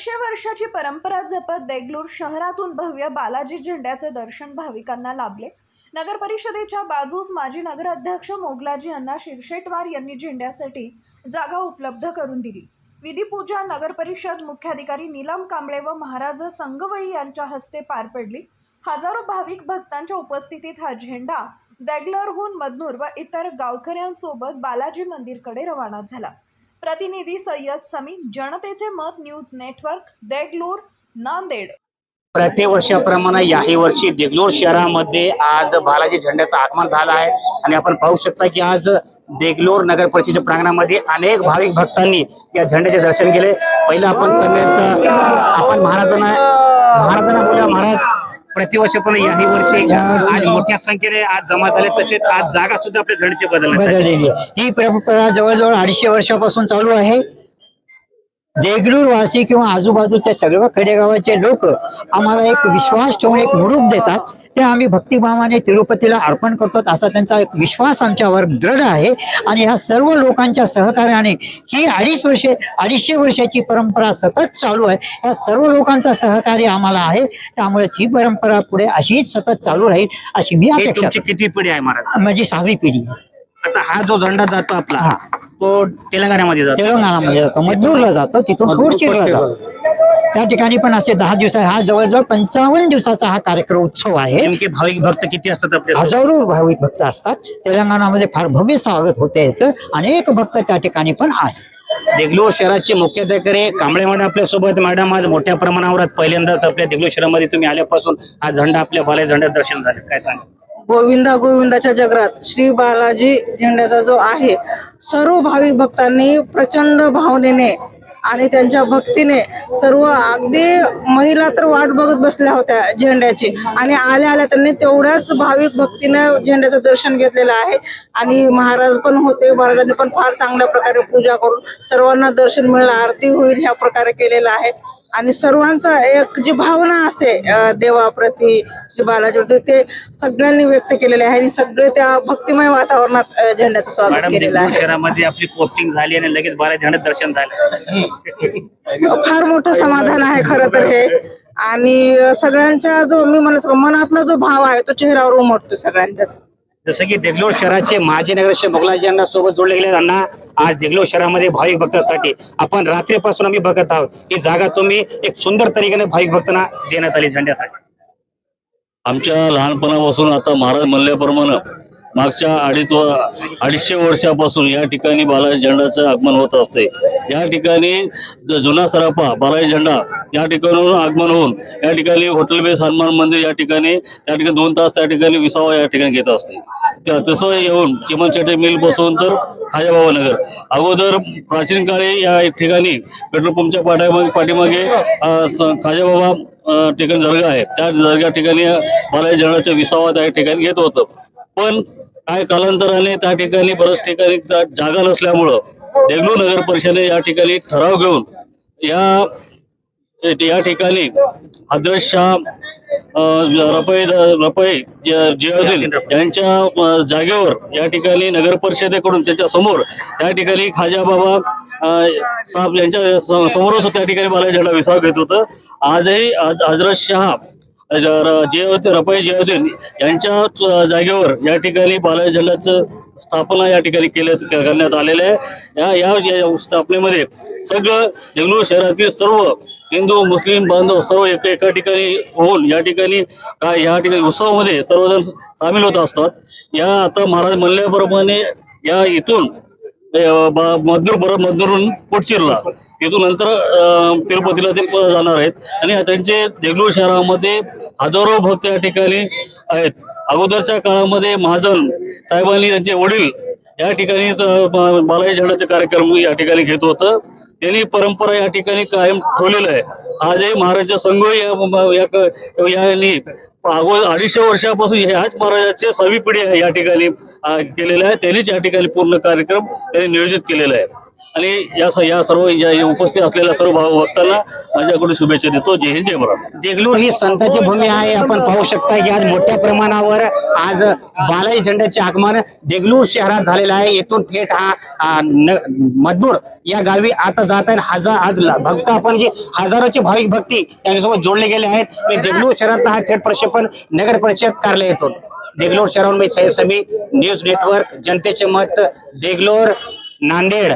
दीडशे वर्षाची परंपरा जपत देगलूर शहरातून भव्य बालाजी झेंड्याचे दर्शन भाविकांना लाभले. नगर परिषदेच्या बाजूस माजी नगराध्यक्ष मोगलाजी अण्णा शिरशेटवार यांनी झेंड्यासाठी जागा उपलब्ध करून दिली. विधीपूजा नगर परिषद मुख्याधिकारी नीलम कांबळे व महाराज संगवई यांच्या हस्ते पार पडली. हजारो भाविक भक्तांच्या उपस्थितीत हा झेंडा देगलरहून मदनूर व इतर गावकऱ्यांसोबत बालाजी मंदिरकडे रवाना झाला. प्रतिनिधी सय्यद समी जनतेचे मत न्यूज नेटवर्क देगलूर नांदेड. प्रतिवर्षाप्रमाणे याही वर्षी देगलूर शहरामध्ये आज बालाजी झेंड्याचं आगमन झालं आहे. आणि आपण पाहू शकता की आज देगलूर नगर परिषदेच्या प्रांगणामध्ये अनेक भाविक भक्तांनी या झेंड्याचे दर्शन केले. पहिलं आपण समेत आपण महाराजांना महाराजांना बोलूया महाराज प्रतिवर्षाप्रमाणे याही वर्षी आज मोठ्या संख्येने आज जमा झाले. तसेच आज जागा सुद्धा आपल्या झेंड्याची बदलण्यात आली. बदललेली आहे. ही परंपरा जवळजवळ अडीचशे वर्षापासून चालू आहे. देगलूर वासी किंवा आजूबाजूच्या सर्व खेडेगावाचे लोक आम्हाला एक विश्वास ठेवून एक मुरूप देतात. ते आम्ही भक्तिभावाने तिरुपतीला अर्पण करतो. असा त्यांचा एक विश्वास आमच्यावर दृढ आहे. आणि ह्या सर्व लोकांच्या सहकार्याने ही अडीच वर्षे अडीचशे वर्षाची परंपरा सतत चालू आहे. या सर्व लोकांचं सहकार्य आम्हाला आहे. त्यामुळे ही परंपरा पुढे अशीच सतत चालू राहील अशी मी ही अपेक्षा तुमची किती पिढी आहे महाराज. माझी सहावी पिढी आहे. आता हा जो झेंडा जातो आपला हा. तो तेलंगणामध्ये जातो. तेलंगणामध्ये जातो. मजदूरला जातो. तिथून. जातो. त्या ठिकाणी पण असे दहा दिवस हा जवळजवळ पंचावन्न दिवसाचा हा कार्यक्रम उत्सव आहे. नेमके भाविक भक्त किती असतात आपल्या हजारो भाविक भक्त असतात. तेलंगणामध्ये फार भव्य स्वागत होते याचं. अनेक भक्त त्या ठिकाणी पण आहेत. देगलूर शहराचे मुख्याधिकारी कांबळे मॅडम आपल्यासोबत. मॅडम आज मोठ्या प्रमाणावर पहिल्यांदाच आपल्या देगलूर शहरामध्ये तुम्ही आल्यापासून हा झेंडा आपल्या बाला झेंडा दर्शन झाले. काय सांगा गोविंदा गोविंदाच्या जगरात श्री बालाजी झेंड्याचा जो आहे सर्व भाविक भक्तांनी प्रचंड भावनेने आणि त्यांच्या भक्तीने सर्व अगदी महिला तर वाट बघत बसल्या होत्या झेंड्याची. आणि आल्या आल्या त्यांनी तेवढ्याच भाविक भक्तीने झेंड्याचं दर्शन घेतलेलं आहे. आणि महाराज पण होते महाराजांनी पण फार चांगल्या प्रकारे पूजा करून सर्वांना दर्शन मिळेल आरती होईल ह्या प्रकारे केलेलं आहे. आणि सर्वांचा एक जी भावना असते देवाप्रती श्री बालाजीवरती ते सगळ्यांनी व्यक्त केलेले आहे. आणि सगळे त्या भक्तिमय वातावरणात झेंड्याचं स्वागत केलेलं आहे. शहरामध्ये आपली पोस्टिंग झाली आणि लगेच बाला झेंडा दर्शन झालं. फार मोठं समाधान आहे खरं तर हे. आणि सगळ्यांच्या जो मी म्हणत मनातला जो भाव आहे तो चेहऱ्यावर उमटतो सगळ्यांच्याच. जसं की देगलोर शहराचे माजी नगरचे मोगलाजी यांना सोबत जोडले गेले त्यांना आज देगलोर शहरामध्ये भाविक भक्तांसाठी आपण रात्रीपासून आम्ही बघत आहोत. ही जागा तुम्ही एक सुंदर तरीकेने भाविक भक्तांना देण्यात आली झेंड्यासाठी. आमच्या लहानपणापासून आता महाराज म्हणल्याप्रमाणे मागच्या अडीच अडीचशे वर्षापासून या ठिकाणी बालाजी झेंडाचं आगमन होत असते. या ठिकाणी जुना सरापा बालाजी झेंडा या ठिकाणून आगमन होऊन या ठिकाणी हॉटेल बेस हनुमान मंदिर या ठिकाणी त्या ठिकाणी दोन तास त्या ठिकाणी विसावा या ठिकाणी घेत असते. त्या तसं येऊन चिमन चटे मिल बसवून तर हाजाबाबा नगर अगोदर प्राचीन काळी या ठिकाणी पेट्रोल पंपच्या पाठ्यामागे पाठीमागे खाजाबाबा ठिकाणी दर्गा आहे. त्या दर्गा ठिकाणी बालाजी झेंडाचा विसावा त्या ठिकाणी घेत होतं. पण काय कालांतराने त्या ठिकाणी बऱ्याच ठिकाणी जागा नसल्यामुळं देगलू नगर परिषदेने या ठिकाणी ठराव घेऊन या या ठिकाणी हजरत रपई रपई ज- जियाउद्दीन यांच्या जागेवर या ठिकाणी नगर परिषदेकडून त्यांच्यासमोर त्या ठिकाणी खाजा बाबा साहेब यांच्या समोरच त्या ठिकाणी मला झेंडा विसाव घेत होतं. आजही हज- हजरत शहा जियाउद्दीन रपाई जियाउद्दीन यांच्या जागेवर या ठिकाणी बालाजी जिल्ह्याचं स्थापना या ठिकाणी केल्या करण्यात आलेलं आहे. या या स्थापनेमध्ये सगळं देगलूर शहरातील सर्व हिंदू मुस्लिम बांधव सर्व एका एका ठिकाणी होऊन या ठिकाणी काय या ठिकाणी उत्सवामध्ये सर्वजण सामील होत असतात. या आता महाराज म्हणल्याप्रमाणे या इथून अं, मजदूर परत मजदूरून पोटचिरला तिथून नंतर तिरुपतीला ते जाणार आहेत. आणि त्यांचे देगलूर शहरामध्ये हजारो भक्त या ठिकाणी आहेत. अगोदरच्या काळामध्ये महाजन साहेबांनी त्यांचे वडील या ठिकाणी बालाजी झेंडाचे कार्यक्रम या ठिकाणी घेत होतं. त्यांनी परंपरा या ठिकाणी कायम ठेवलेलं आहे. आजही महाराज संघ यांनी अगोदर अडीचशे वर्षापासून ह्याच महाराजाचे सहावी पिढी या ठिकाणी केलेल्या आहे. त्यांनीच या ठिकाणी पूर्ण कार्यक्रम त्यांनी नियोजित केलेला आहे. आणि या या सर्व या उपस्थित असलेल्या सर्व भाव भक्तांना माझ्याकडून शुभेच्छा देतो. जय हिंद जय महाराज देगलूर ही संतांची भूमी आहे. आपण पाहू शकता की आज मोठ्या प्रमाणावर आज बालाजी झेंड्याचे आगमन देगलूर शहरात झालेलं आहे. येथून थेट हा न- मजदूर या गावी आता जात आहेत. हजार आज भक्त आपण जे हजारोचे भाविक भक्ती त्यांच्यासोबत जोडले गेले आहेत. देगलूर शहरात हा थेट प्रक्षेपण नगर परिषद कार्यालयातून. देगलोर देगलूर शहराहून मी समी न्यूज नेटवर्क जनतेचे मत देगलोर नांदेड.